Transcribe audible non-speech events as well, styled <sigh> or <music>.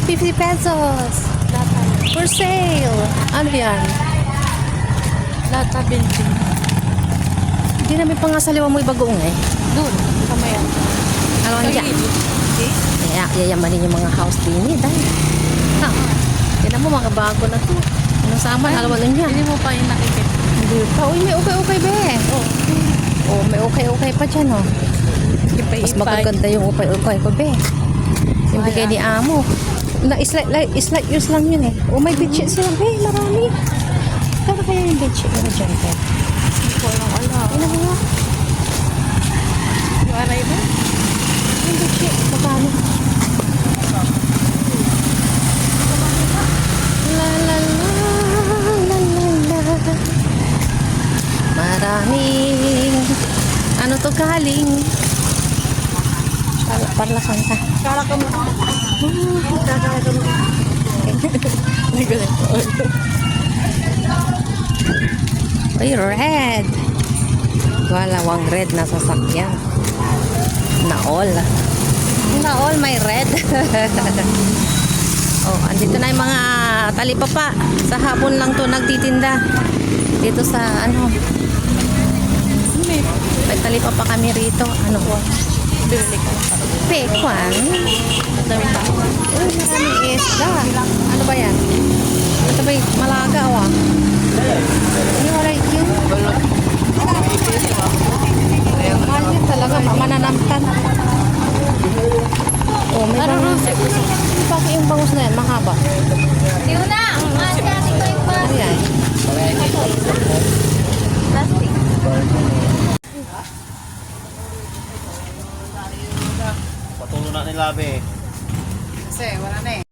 pesos. For sale. Ano yan? Lata bensin. Hindi namin pangasaliwa mo ibagoong eh. Doon, kamayan. Ano ang dyan? Kaya yayamanin yung mga house din eh. Dahil. Ha? Yan mo mga bago na to. Ano sa aman? Alawa lang yan. Hindi mo pa yung nakikita. Hindi pa. Uy, may okay-okay be. Oh, Oh, may okay-okay pa dyan oh. Mas magaganda yung okay-okay ko be. Yung bigay ni Amo. Na, islight, like, islight years lang yun eh. Oh, may bedsheet sila be. Marami. Kaya kaya yung bedsheet nila dyan be. Hindi ko alam. Ano nga? Yung aray mo? Yung bedsheet. Magkano? La la la la la la Maraming ano to galing? Par parlasan ka. Kala <laughs> ka mo. Kala ka mo. Nagulat ko. Ay, red. Walawang red na sasakyan. Na all. Na all may red. <laughs> oh, andito na yung mga talipapa. Sa hapon lang to nagtitinda. Dito sa ano, may talipapa kami rito. Ano po? Bibili ka. Pekwan. Dami pa. Uy, maraming isda. Ano ba yan? Ano ba yung malaga, wa? Ano wala yun? Mahal yun talaga, ma- mananamtan. Oh, may bangus. Bakit yung bangus na yan? Mahaba. Tiuna! Mati natin ko yung Ano yan? Na ni Labi. Kasi wala na eh.